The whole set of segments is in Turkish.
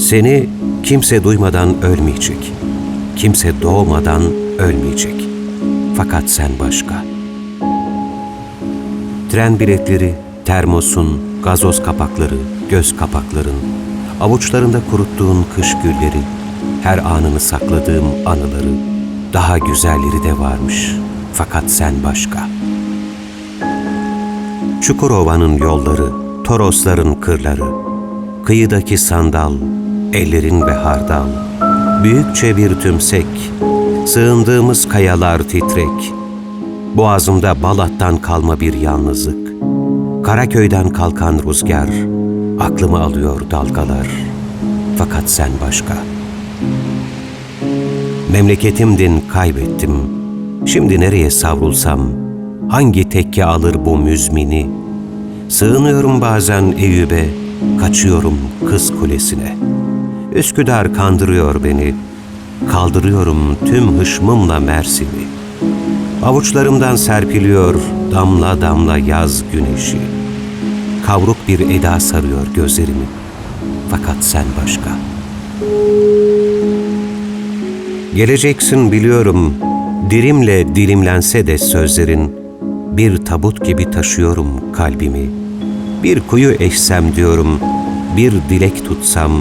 Seni kimse duymadan ölmeyecek. Kimse doğmadan ölmeyecek. Fakat sen başka. Tren biletleri, termosun, gazoz kapakları, göz kapakların, avuçlarında kuruttuğun kış gülleri, her anını sakladığım anıları, daha güzelleri de varmış. Fakat sen başka. Çukurova'nın yolları, Torosların kırları, kıyıdaki sandal, ellerin ve hardal, büyükçe bir tümsek, sığındığımız kayalar titrek, boğazımda Balat'tan kalma bir yalnızlık, Karaköy'den kalkan rüzgar, aklımı alıyor dalgalar, fakat sen başka. Memleketimdin kaybettim, şimdi nereye savrulsam, hangi tekke alır bu müzmini, Sığınıyorum bazen Eyüp'e, kaçıyorum kız kulesine. Üsküdar kandırıyor beni, kaldırıyorum tüm hışmımla Mersin'i. Avuçlarımdan serpiliyor damla damla yaz güneşi. Kavruk bir eda sarıyor gözlerimi. Fakat sen başka. Geleceksin biliyorum, dirimle dilimlense de sözlerin, bir tabut gibi taşıyorum kalbimi. Bir kuyu eşsem diyorum, bir dilek tutsam,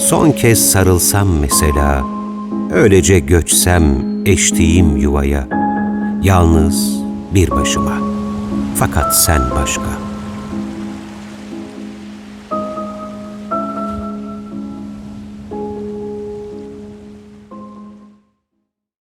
son kez sarılsam mesela, öylece göçsem eştiğim yuvaya, yalnız bir başıma. Fakat sen başka.''